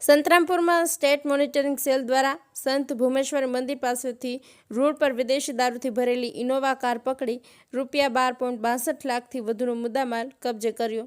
સંતરામપુરમાં state monitoring cell દ્વારા સંત ભૂમેશ્વર મંદિર પાસેથી રોડ પર વિદેશી દારૂથી ભરેલી ઇનોવા કાર પકડી રૂપિયા બાર પોઈન્ટ બાસઠ લાખથી વધુનો મુદ્દામાલ કબજે કર્યો.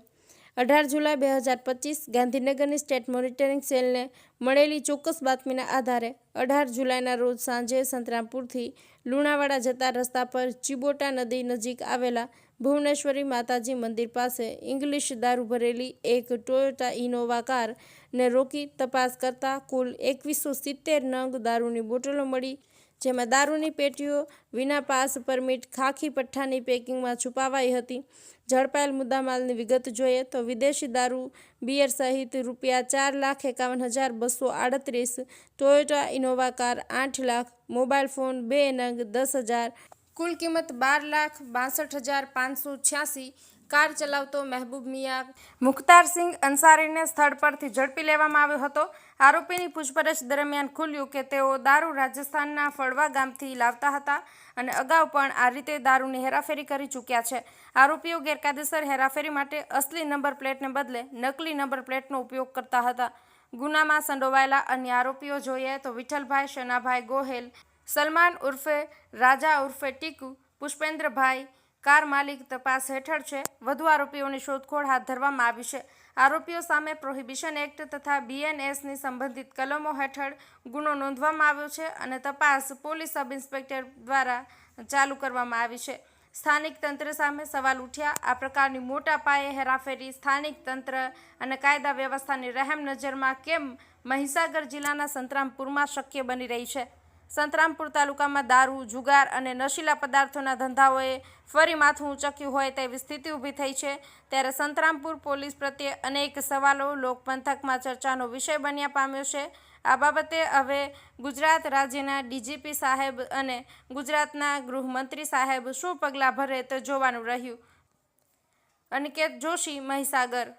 અઢાર જુલાઈ બે હજાર પચીસ ગાંધીનગરની સ્ટેટ મોનિટરિંગ સેલને મળેલી ચોક્કસ બાતમીના આધારે અઢાર જુલાઈના રોજ સાંજે સંતરામપુરથી લુણાવાડા જતા રસ્તા પર ચિબોટા નદી નજીક આવેલા ભુવનેશ્વરી માતાજી મંદિર પાસે ઇંગ્લિશ દારૂ ભરેલી એક ટોયોટા ઇનોવા કારને રોકી તપાસ કરતાં કુલ એકવીસો સિત્તેર નંગ દારૂની બોટલો મળી જેમાં દારૂની પેટીઓ, વિના પાસ પરમિટ, ખાખી પઠ્ઠાની પેકિંગમાં છુપાવાઈ હતી. ઝડપાયેલ મુદ્દામાલની વિગત જોઈએ તો વિદેશી દારૂ, બિયર સહિત રૂપિયા ચાર લાખ એકાવન હજાર બસો આડત્રીસ, ટોયોટા ઇનોવા કાર આઠ લાખ, મોબાઈલ ફોન બે નંગ દસ હજાર કુલ કિંમત બાર લાખ બાસઠ હજાર પાંચસો છ્યાસી કાર ચલાવતો મહેબૂબ મિયા. મુખ્તારસિંહ અંસારીને સ્થળ પરથી ઝડપી લેવામાં આવ્યો હતો. આરોપીની પૂછપરછ દરમિયાન ખુલ્યું કે તેઓ દારૂ રાજસ્થાનના ફળવા ગામથી લાવતા હતા અને અગાઉ પણ આ રીતે દારૂની હેરાફેરી કરી ચૂક્યા છે. આરોપીઓ ગેરકાયદેસર હેરાફેરી માટે અસલી નંબર પ્લેટને બદલે નકલી નંબર પ્લેટનો ઉપયોગ કરતા હતા. ગુનામાં સંડોવાયેલા અન્ય આરોપીઓ જોઈએ તો વિઠ્ઠલભાઈ શનાભાઈ ગોહેલ સલમાન ઉર્ફે, રાજા ઉર્ફે ટીકુ, પુષ્પેન્દ્રભાઈ, કાર માલિક તપાસ હેઠળ છે. વધુ આરોપીઓની શોધખોળ હાથ ધરવામાં આવી છે. આરોપીઓ સામે પ્રોહિબિશન એક્ટ તથા બીએનએસની સંબંધિત કલમો હેઠળ ગુનો નોંધવામાં આવ્યો છે અને તપાસ પોલીસ સબ ઇન્સ્પેક્ટર દ્વારા ચાલુ કરવામાં આવી છે. સ્થાનિક તંત્ર સામે સવાલ ઉઠ્યા. આ પ્રકારની મોટા પાયે હેરાફેરી સ્થાનિક તંત્ર અને કાયદા વ્યવસ્થાની રહેમ નજરમાં કેમ મહીસાગર જિલ્લાના સંતરામપુરમાં શક્ય બની રહી છે? સંતરામપુર તાલુકામાં દારૂ, જુગાર અને નશીલા પદાર્થોના ધંધાઓએ ફરી માથું ઉંચક્યું હોય તેવી સ્થિતિ ઊભી થઈ છે. ત્યારે સંતરામપુર પોલીસ પ્રત્યે અનેક સવાલો લોકપંથકમાં ચર્ચાનો વિષય બન્યા પામ્યો છે. આ બાબતે હવે ગુજરાત રાજ્યના ડીજીપી સાહેબ અને ગુજરાતના ગૃહમંત્રી સાહેબ શું પગલાં ભરે તે જોવાનું રહ્યું. અનિકેત જોશી, મહીસાગર.